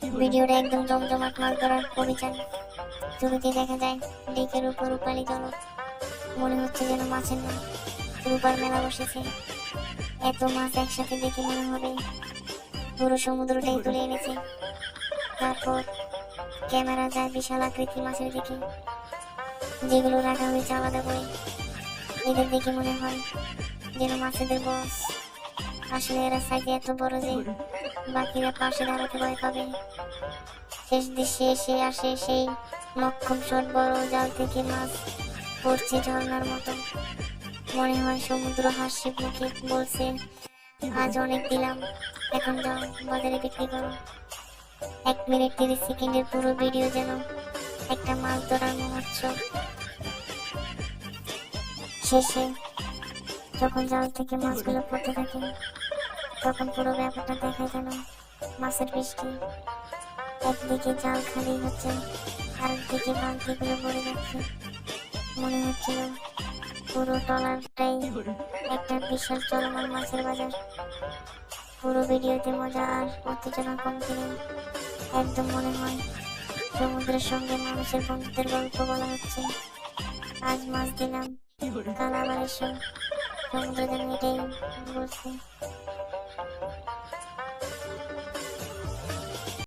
ভিডিওটা একদম জমজমাট মাছ ধরার অভিযান। শুরুতে দেখা যায় ডেকের উপর রূপালি জলক মনে হচ্ছে যেন মাছের না রূপার মেলা বসেছে। এত মাছ একসাথে দেখে মনে হবে পুরো সমুদ্রটাই তুলে এনেছে। তারপর ক্যামেরা যায় বিশাল আকৃতি মাছের দিকে। যেগুলো রাখা হয়েছে আলাদা করে। এদের দেখে মনে হয় যেন মাছেদের বস আসলে এরা সাইজে এত বড় যে বাকিরা পাশে দাঁড়াতে ভয় পাবে। শেষ দৃশ্যে এসে আসে সেই মক্ষম শট বড় জাল থেকে মাছ পড়ছে ঝর্ণার মতো মনে হয় সমুদ্র হাসি মুখে বলছে, আজ অনেক দিলাম, এখন যাও, বাজারে বিক্রি করো। এক মিনিট তিরিশ সেকেন্ডের পুরো ভিডিও যেন একটা মাছ ধরার মহোৎসব। শেষে যখন জাল থেকে মাছগুলো পড়তে থাকে তখন পুরো ব্যাপারটা দেখা যেন মাছের বৃষ্টি, একদিকে জাল খালি হচ্ছে আর একদিকে বালতিগুলো পড়ে যাচ্ছে। মনে হচ্ছিল পুরো টলারটাই একটা বিশাল চলমান মাছের বাজার। পুরো ভিডিওতে মজা আর উত্তেজনা কমতি নেই একদম মনে হয় সমুদ্রের সঙ্গে মানুষের বন্ধুত্বের গল্প বলা হচ্ছে। আজ মাছ দিলাম, কাল আবার এসো। সমুদ্র বলছে।